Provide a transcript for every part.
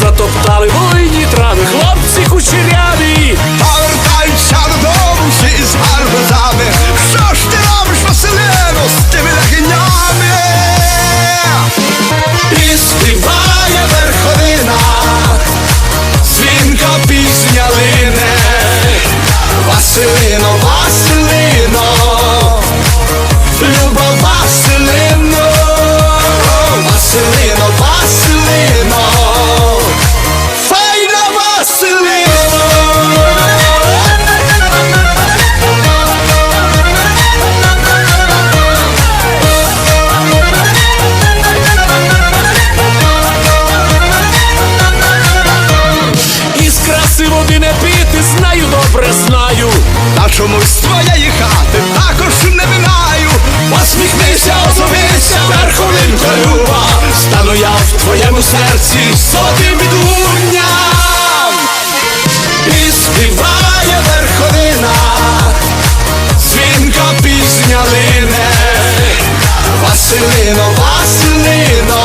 затоптали войні трави, хлопці кучеря. чомусь з твоєї хати також не минаю, посміхнися, озовися верховинкою, стану я в твоєму серці сотим відунням і співає верховина, дзвінка пісня лине, Василино, Василино.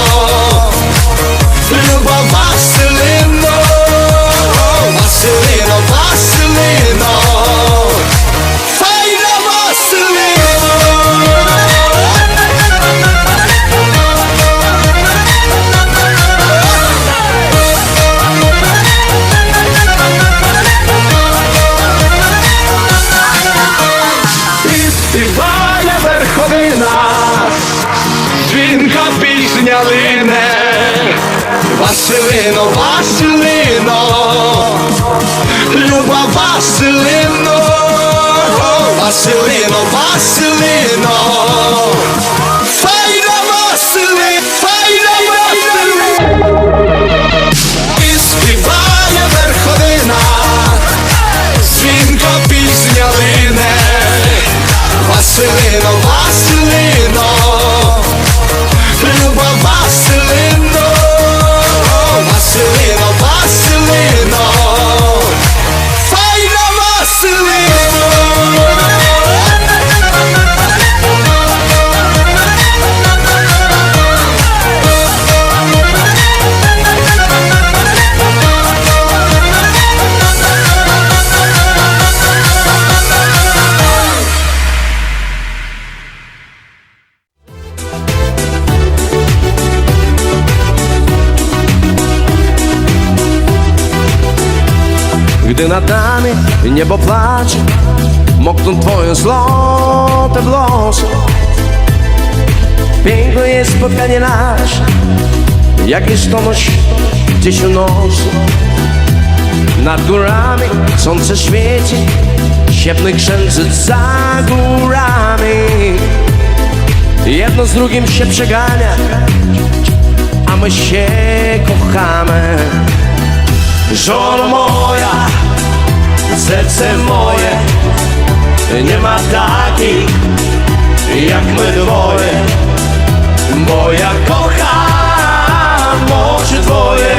Пісня лине, Василино, Василино, Люба Василино, Василино, Gdy nad nami niebo płacze Mokną twoje złote włosy. Piękne jest spotkanie nasze Jak listonosz gdzieś unosi Nad górami słońce świeci Siewny księżyc za górami. Jedno z drugim się przegania A my się kochamy Żono moja, serce moje Nie ma takich jak my dwoje Bo ja kocham oczy twoje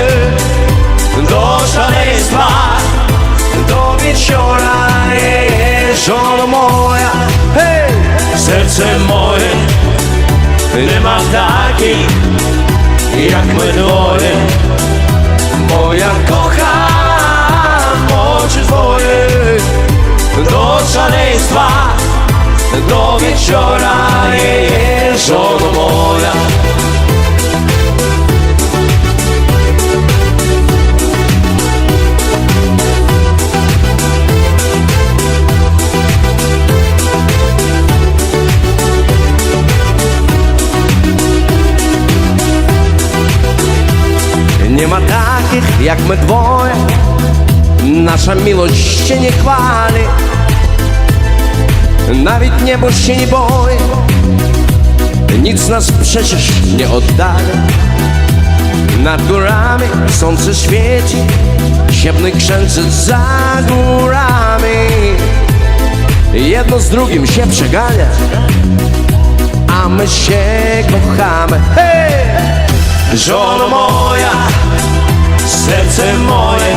Do szaleństwa, do wieczora Żono moja, hej, serce moje Nie ma takich jak my dwoje bo ja Wieczora je, je, żono moja Nie ma takich jak my dwoje Nasza miłość się nie chwali. Nawet niebo się nie boi. Nic nas przecież nie oddali. Nad górami słońce świeci Siewny księżyc za górami. Jedno z drugim się przegania A my się kochamy. Hej! Żono moja, serce moje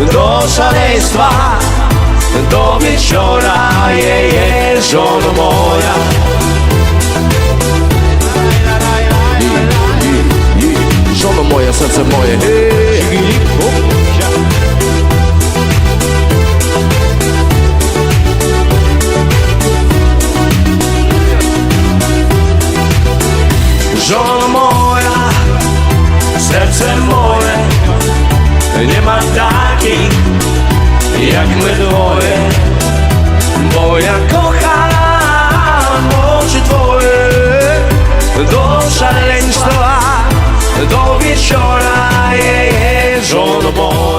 ja kocham oczy twoje Do szaleństwa, do wieczora je, je, Żono moja, he, serce moje Nie ma takich jak my dwoje Bo ja kocham oczy twoje. Do szaleństwa, do wieczora, je, je, żono moja